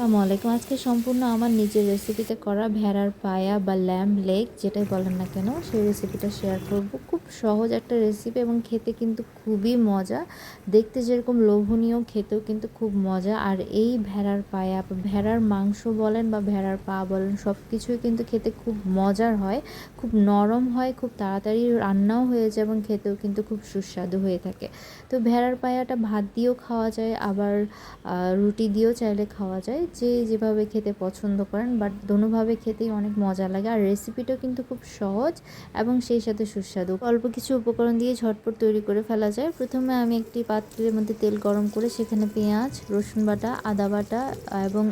আসসালামু আলাইকুম। আজকে সম্পূর্ণ আমার নিজের রেসিপিতে করা ভেড়ার পায়া বা ল্যাম্ব লেগ যেটাই বলেন না কেন, সেই রেসিপিটা শেয়ার করব। খুব সহজ একটা রেসিপি এবং খেতে কিন্তু খুবই মজা। দেখতে যেরকম লোভনীয়, খেতেও কিন্তু খুব মজা। আর এই ভেড়ার পায়া বা ভেড়ার মাংস বলেন বা ভেড়ার পা বলেন সব কিছুই কিন্তু খেতে খুব মজার হয়, খুব নরম হয়, খুব তাড়াতাড়ি রান্নাও হয়ে যায় এবং খেতেও কিন্তু খুব সুস্বাদু হয়ে থাকে। তো ভেড়ার পায়াটা ভাত দিয়েও খাওয়া যায়, আবার রুটি দিয়েও চাইলে খাওয়া যায়। যে যেভাবে খেতে পছন্দ করেন বাট দোনোভাবে খেতেই অনেক মজা লাগে। আর রেসিপিটাও কিন্তু খুব সহজ এবং সেই সাথে সুস্বাদু। অল্প কিছু উপকরণ দিয়ে ঝটপট তৈরি করে ফেলা যায়। প্রথমে আমি একটি পাত্রের মধ্যে তেল গরম করে সেখানে পেঁয়াজ, রসুন বাটা, আদা বাটা এবং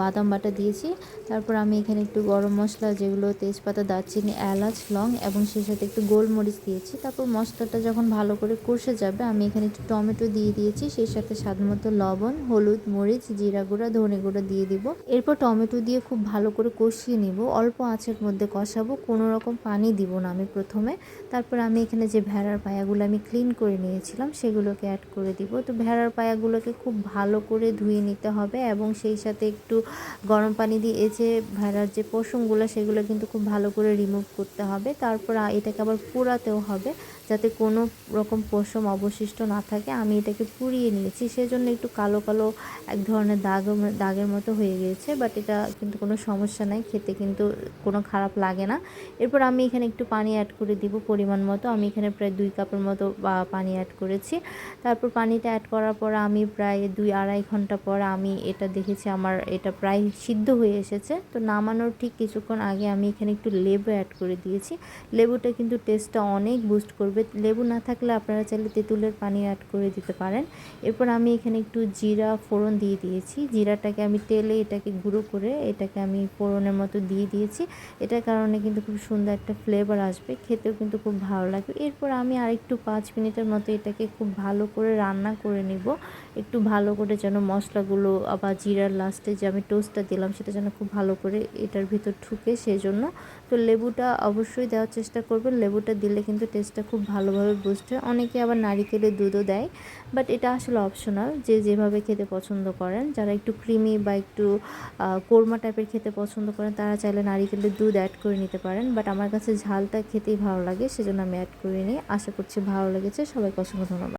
বাদাম বাটা দিয়েছি। তারপর আমি এখানে একটু গরম মশলা, যেগুলো তেজপাতা, দারচিনি, এলাচ, লং এবং সেই সাথে একটু গোলমরিচ দিয়েছি। তারপর মশলাটা যখন ভালো করে কষে যাবে, আমি এখানে একটু টমেটো দিয়ে দিয়েছি। সেই সাথে স্বাদ মতো লবণ, হলুদ, মরিচ, জিরা গুঁড়া, ধনে গুঁড়ো দিয়ে দিব। এরপর টমেটো দিয়ে খুব ভালো করে কষিয়ে নিব। অল্প আঁচের মধ্যে কষাবো, কোনো রকম পানি দিব না আমি প্রথমে। তারপর আমি এখানে যে ভেড়ার পায়াগুলো আমি ক্লিন করে নিয়েছিলাম, সেগুলোকে অ্যাড করে দিব। তো ভেড়ার পায়াগুলোকে খুব ভালো করে ধুয়ে নিতে হবে এবং সেই সাথে একটু গরম পানি দিয়ে এই যে ভেড়ার যে পশমগুলো সেগুলো কিন্তু খুব ভালো করে রিমুভ করতে হবে। তারপর এটাকে আবার পোড়াতেও হবে। যাতে কোনো রকম পশম অবশিষ্ট না থাকে, আমি এটাকে পুড়িয়ে নিয়েছি। সেজন্য একটু কালো কালো এক ধরনের দাগ, দাগের মতো হয়ে গিয়েছে বাট এটা কিন্তু কোনো সমস্যা নাই, খেতে কিন্তু কোনো খারাপ লাগে না। এরপর আমি এখানে একটু পানি অ্যাড করে দিব পরিমাণ মতো। আমি এখানে প্রায় দুই কাপের মতো পানি অ্যাড করেছি। তারপর পানিটা অ্যাড করার পর আমি প্রায় দুই আড়াই ঘণ্টা পর আমি এটা দেখেছি, আমার এটা প্রায় সিদ্ধ হয়ে এসেছে। তো নামানোর ঠিক কিছুক্ষণ আগে আমি এখানে একটু লেবু অ্যাড করে দিয়েছি। লেবুটা কিন্তু টেস্টটা অনেক বুস্ট করবে লেবু না থাকলে আপনারা চাইলে তেঁতুলের পানি অ্যাড করে দিতে পারেন। এরপর আমি এখানে একটু জিরা ফোড়ন দিয়ে দিয়েছি। জিরাটাকে আমি তেলে এটাকে গুঁড়ো করে এটাকে আমি ফোড়নের মতো দিয়ে দিয়েছি। এটার কারণে কিন্তু খুব সুন্দর একটা ফ্লেভার আসবে। খেতেও কিন্তু খুব ভালো লাগবে। এরপর আমি আরেকটু পাঁচ মিনিটের মতো এটাকে খুব ভালো করে রান্না করে নিব। একটু ভালো করে যেন মশলাগুলো আবার জিরার লাস্টে যে আমি টোস্টটা দিলাম, সেটা যেন খুব ভালো করে এটার ভিতর ঢুকে, সেজন্য। তো লেবুটা অবশ্যই দেওয়ার চেষ্টা করবেন। লেবুটা দিলে কিন্তু টেস্টটা খুব ভালোভাবে বুঝতে, অনেকে আবার নারিকেলের দুধও দেয় বাট এটা আসলে অপশনাল যে যেভাবে খেতে পছন্দ করেন, যারা একটু ক্রিমি বা একটু কোরমা টাইপের খেতে পছন্দ করেন, তারা চাইলে নারিকেলের দুধ অ্যাড করে নিতে পারেন বাট আমার কাছে ঝালটা খেতেই ভালো লাগে, সেজন্য আমি অ্যাড করে নিই, আশা করছি ভালো লেগেছে, সবাইকে অসংখ্য ধন্যবাদ।